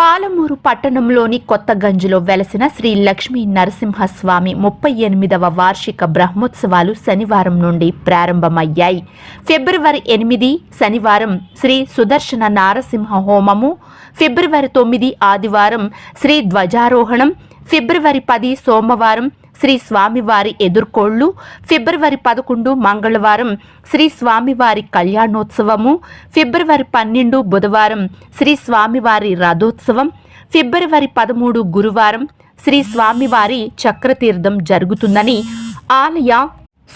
పాలమూరు పట్టణంలోని కొత్తగంజ్లో వెలసిన శ్రీ లక్ష్మీ నరసింహస్వామి ముప్పై ఎనిమిదవ వార్షిక బ్రహ్మోత్సవాలు శనివారం నుండి ప్రారంభమయ్యాయి. ఫిబ్రవరి ఎనిమిది శనివారం శ్రీ సుదర్శన నారసింహ హోమము ఫిబ్రవరి తొమ్మిది ఆదివారం శ్రీ ధ్వజారోహణం ఫిబ్రవరి పది సోమవారం శ్రీ స్వామివారి ఎదుర్కోళ్ళు ఫిబ్రవరి పదకొండు మంగళవారం శ్రీ స్వామివారి కళ్యాణోత్సవము. ఫిబ్రవరి పన్నెండు బుధవారం శ్రీ స్వామివారి రథోత్సవం. ఫిబ్రవరి పదమూడు గురువారం శ్రీ స్వామివారి చక్రతీర్థం జరుగుతుందని ఆలయ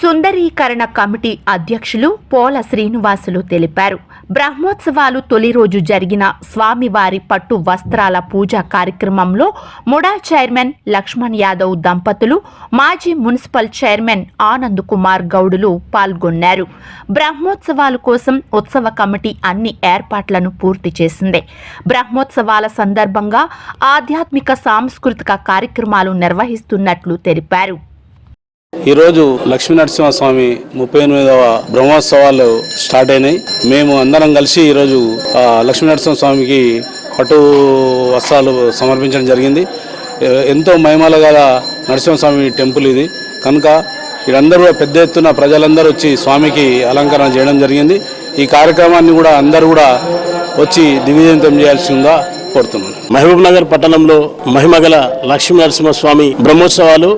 సుందరీకరణ కమిటీ అధ్యక్షులు పోల శ్రీనివాసులు తెలిపారు. బ్రహ్మోత్సవాలు తొలి రోజు జరిగిన స్వామివారి పట్టు వస్త్రాల పూజా కార్యక్రమంలో ముడా చైర్మన్ లక్ష్మణ్ యాదవ్ దంపతులు మాజీ మున్సిపల్ చైర్మన్ ఆనంద్ కుమార్ గౌడులు పాల్గొన్నారు. బ్రహ్మోత్సవాల కోసం ఉత్సవ కమిటీ అన్ని ఏర్పాట్లను పూర్తి చేసింది. బ్రహ్మోత్సవాల సందర్భంగా ఆధ్యాత్మిక సాంస్కృతిక కార్యక్రమాలు నిర్వహిస్తున్నట్లు తెలిపారు. ఈరోజు లక్ష్మీ నరసింహస్వామి ముప్పై ఎనిమిదవ బ్రహ్మోత్సవాలు స్టార్ట్ అయినాయి. మేము అందరం కలిసి ఈరోజు ఆ, లక్ష్మీ నరసింహస్వామికి పట్టు వస్త్రాలు సమర్పించడం జరిగింది. ఎంతో మహిమల గల నరసింహస్వామి టెంపుల్ ఇది. కనుక వీరందరూ పెద్ద ఎత్తున ప్రజలందరూ వచ్చి స్వామికి అలంకరణ చేయడం జరిగింది. ఈ కార్యక్రమాన్ని కూడా అందరూ కూడా వచ్చి దిగ్విజయంతం చేయాల్సిందిగా కోరుతున్నాను. మహబూబ్ నగర్ పట్టణంలో మహిమగల లక్ష్మీ నరసింహస్వామి బ్రహ్మోత్సవాలు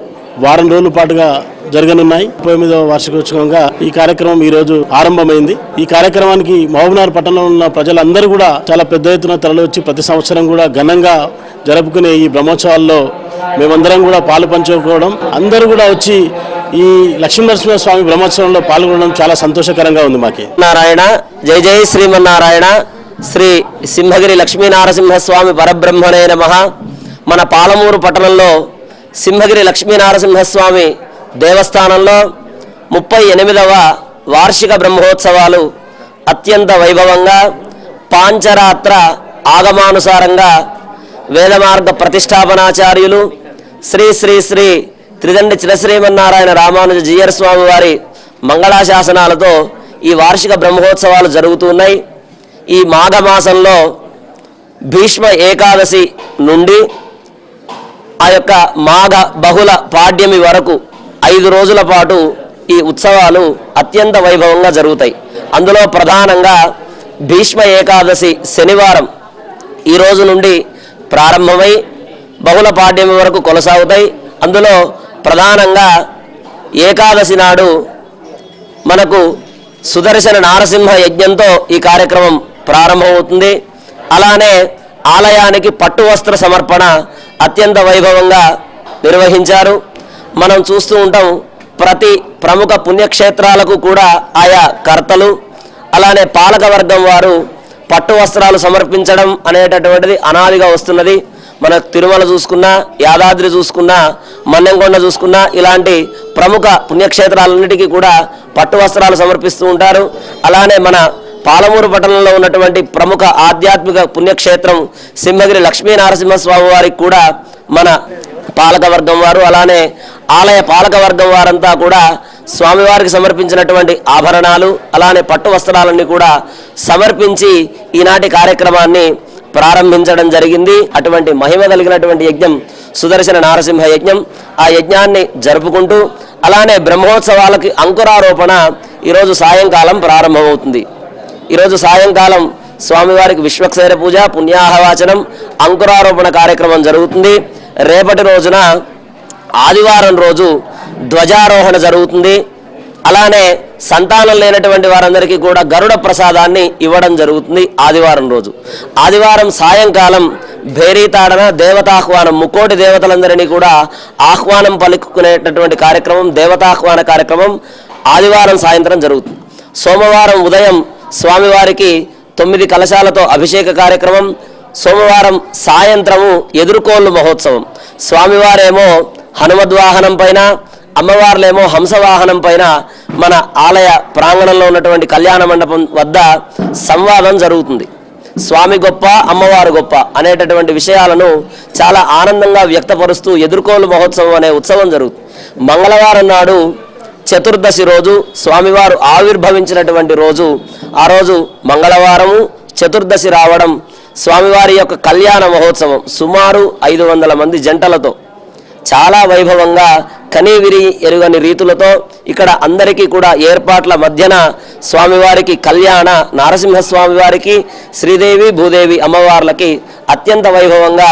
వారం రోజుల పాటుగా జరగనున్నాయి. ముప్పై ఎనిమిదవ వార్షికోత్సవంగా ఈ కార్యక్రమం ఈ రోజు ఆరంభమైంది. ఈ కార్యక్రమానికి మహబూబ్నగర్ పట్టణంలో ఉన్న ప్రజలందరూ కూడా చాలా పెద్ద ఎత్తున తరలివచ్చి ప్రతి సంవత్సరం కూడా ఘనంగా జరుపుకునే ఈ బ్రహ్మోత్సవాల్లో మేమందరం కూడా పాలు పంచుకోవడం అందరూ కూడా వచ్చి ఈ లక్ష్మీనరసింహ స్వామి బ్రహ్మోత్సవంలో పాల్గొనడం చాలా సంతోషకరంగా ఉంది మాకి. నారాయణ జై జై శ్రీమన్నారాయణ శ్రీ సింహగిరి లక్ష్మీనారసింహస్వామి పరబ్రహ్మణే నమ. మన పాలమూరు పట్టణంలో సింహగిరి లక్ష్మీనారసింహస్వామి దేవస్థానంలో ముప్పై ఎనిమిదవ వార్షిక బ్రహ్మోత్సవాలు అత్యంత వైభవంగా పాంచరాత్ర ఆగమానుసారంగా వేదమార్గ ప్రతిష్టాపనాచార్యులు శ్రీ శ్రీ శ్రీ త్రిదండి చిరశ్రీమన్నారాయణ రామానుజ జీయర్ స్వామి వారి మంగళాశాసనాలతో ఈ వార్షిక బ్రహ్మోత్సవాలు జరుగుతున్నాయి ఈ మాఘమాసంలో భీష్మ ఏకాదశి నుండి ఆ యొక్క మాఘ బహుళ పాడ్యమి వరకు ఐదు రోజుల పాటు ఈ ఉత్సవాలు అత్యంత వైభవంగా జరుగుతాయి. అందులో ప్రధానంగా భీష్మ ఏకాదశి శనివారం ఈ రోజు నుండి ప్రారంభమై బహుళ పాడ్యమి వరకు కొనసాగుతాయి. అందులో ప్రధానంగా ఏకాదశి నాడు మనకు సుదర్శన నారసింహ యజ్ఞంతో ఈ కార్యక్రమం ప్రారంభమవుతుంది. అలానే ఆలయానికి పట్టు వస్త్ర సమర్పణ అత్యంత వైభవంగా నిర్వహించారు. మనం చూస్తూ ఉంటాం ప్రతి ప్రముఖ పుణ్యక్షేత్రాలకు కూడా ఆయా కర్తలు అలానే పాలకవర్గం వారు పట్టు వస్త్రాలు సమర్పించడం అనేటటువంటిది అనాదిగా వస్తున్నది. మన తిరుమల చూసుకున్నా యాదాద్రి చూసుకున్నా మన్నెంకొండ చూసుకున్నా ఇలాంటి ప్రముఖ పుణ్యక్షేత్రాలన్నిటికీ కూడా పట్టు వస్త్రాలు సమర్పిస్తూ ఉంటారు. అలానే మన పాలమూరు పట్టణంలో ఉన్నటువంటి ప్రముఖ ఆధ్యాత్మిక పుణ్యక్షేత్రం సింహగిరి లక్ష్మీ నరసింహస్వామి వారికి కూడా మన పాలకవర్గం వారు అలానే ఆలయ పాలకవర్గం వారంతా కూడా స్వామివారికి సమర్పించినటువంటి ఆభరణాలు అలానే పట్టు వస్త్రాలన్నీ కూడా సమర్పించి ఈనాటి కార్యక్రమాన్ని ప్రారంభించడం జరిగింది. అటువంటి మహిమ కలిగినటువంటి యజ్ఞం సుదర్శన నారసింహ యజ్ఞం ఆ యజ్ఞాన్ని జరుపుకుంటూ అలానే బ్రహ్మోత్సవాలకి అంకురారోపణ ఈరోజు సాయంకాలం ప్రారంభమవుతుంది. ఈరోజు సాయంకాలం స్వామివారికి విశ్వక్సేన పూజ పుణ్యాహవాచనం అంకురారోపణ కార్యక్రమం జరుగుతుంది. రేపటి రోజున ఆదివారం రోజు ధ్వజారోహణ జరుగుతుంది. అలానే సంతానం లేనటువంటి వారందరికీ కూడా గరుడ ప్రసాదాన్ని ఇవ్వడం జరుగుతుంది ఆదివారం రోజు. ఆదివారం సాయంకాలం భేరీతాడన దేవతాహ్వానం ముక్కోటి దేవతలందరినీ కూడా ఆహ్వానం పలుకునేటటువంటి కార్యక్రమం దేవతాహ్వాన కార్యక్రమం ఆదివారం సాయంత్రం జరుగుతుంది. సోమవారం ఉదయం స్వామివారికి తొమ్మిది కలశాలతో అభిషేక కార్యక్రమం సోమవారం సాయంత్రము ఎదుర్కోళ్ళు మహోత్సవం. స్వామివారేమో హనుమద్వాహనం పైన అమ్మవార్లేమో హంసవాహనం పైన మన ఆలయ ప్రాంగణంలో ఉన్నటువంటి కళ్యాణ మండపం వద్ద సంవాదం జరుగుతుంది. స్వామి గొప్ప అమ్మవారు గొప్ప అనేటటువంటి విషయాలను చాలా ఆనందంగా వ్యక్తపరుస్తూ ఎదుర్కోలు మహోత్సవం అనే ఉత్సవం జరుగుతుంది. మంగళవారం నాడు చతుర్దశి రోజు స్వామివారు ఆవిర్భవించినటువంటి రోజు ఆ రోజు మంగళవారము చతుర్దశి రావడం స్వామివారి యొక్క కళ్యాణ మహోత్సవం సుమారు ఐదు వందల మంది జంటలతో. చాలా వైభవంగా కనీవిరి ఎరుగని రీతులతో ఇక్కడ అందరికీ కూడా ఏర్పాట్ల మధ్యన స్వామివారికి కళ్యాణ నారసింహస్వామివారికి శ్రీదేవి భూదేవి అమ్మవార్లకి అత్యంత వైభవంగా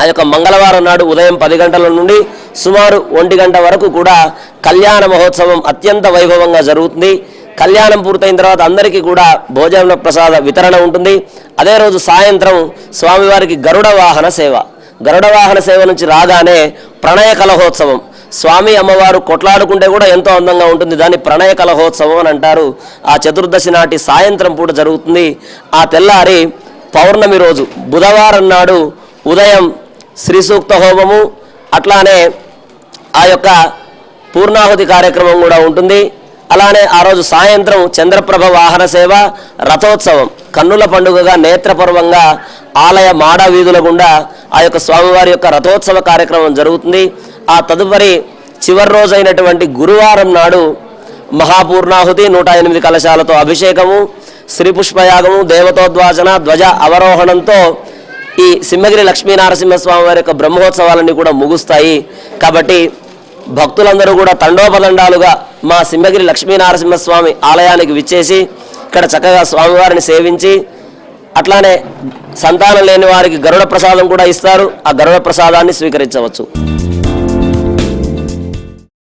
ఆ యొక్క మంగళవారం నాడు ఉదయం పది గంటల నుండి సుమారు ఒంటి గంట వరకు కూడా కళ్యాణ మహోత్సవం అత్యంత వైభవంగా జరుగుతుంది. కళ్యాణం పూర్తయిన తర్వాత అందరికీ కూడా భోజన ప్రసాద వితరణ ఉంటుంది. అదే రోజు సాయంత్రం స్వామివారికి గరుడ వాహన సేవ. గరుడ వాహన సేవ నుంచి రాగానే ప్రణయ కలహోత్సవం. స్వామి అమ్మవారు కొట్లాడుకుంటే కూడా ఎంతో అందంగా ఉంటుంది. దాన్ని ప్రణయ కలహోత్సవం అని అంటారు. ఆ చతుర్దశి నాటి సాయంత్రం పూట జరుగుతుంది. ఆ తెల్లారి పౌర్ణమి రోజు బుధవారం నాడు ఉదయం శ్రీ సూక్త హోమము అట్లానే ఆ యొక్క పూర్ణాహుతి కార్యక్రమం కూడా ఉంటుంది. అలానే ఆ రోజు సాయంత్రం చంద్రప్రభ వాహన సేవ రథోత్సవం కన్నుల పండుగగా నేత్రపర్వంగా ఆలయ మాడ వీధుల గుండా ఆ యొక్క స్వామివారి యొక్క రథోత్సవ కార్యక్రమం జరుగుతుంది. ఆ తదుపరి చివరి రోజైనటువంటి గురువారం నాడు మహాపూర్ణాహుతి నూట ఎనిమిది కలశాలతో అభిషేకము శ్రీ పుష్పయాగము దేవతోద్వాసన ధ్వజ అవరోహణంతో ఈ సింహగిరి లక్ష్మీనారసింహస్వామి వారి యొక్క బ్రహ్మోత్సవాలన్నీ కూడా ముగుస్తాయి. కాబట్టి భక్తులందరూ కూడా తండోపదండాలుగా మా సింహగిరి లక్ష్మీనారసింహస్వామి ఆలయానికి విచ్చేసి ఇక్కడ చక్కగా స్వామివారిని సేవించి అట్లానే సంతానం లేని వారికి గరుడ ప్రసాదం కూడా ఇస్తారు. ఆ గరుడ ప్రసాదాన్ని స్వీకరించవచ్చు.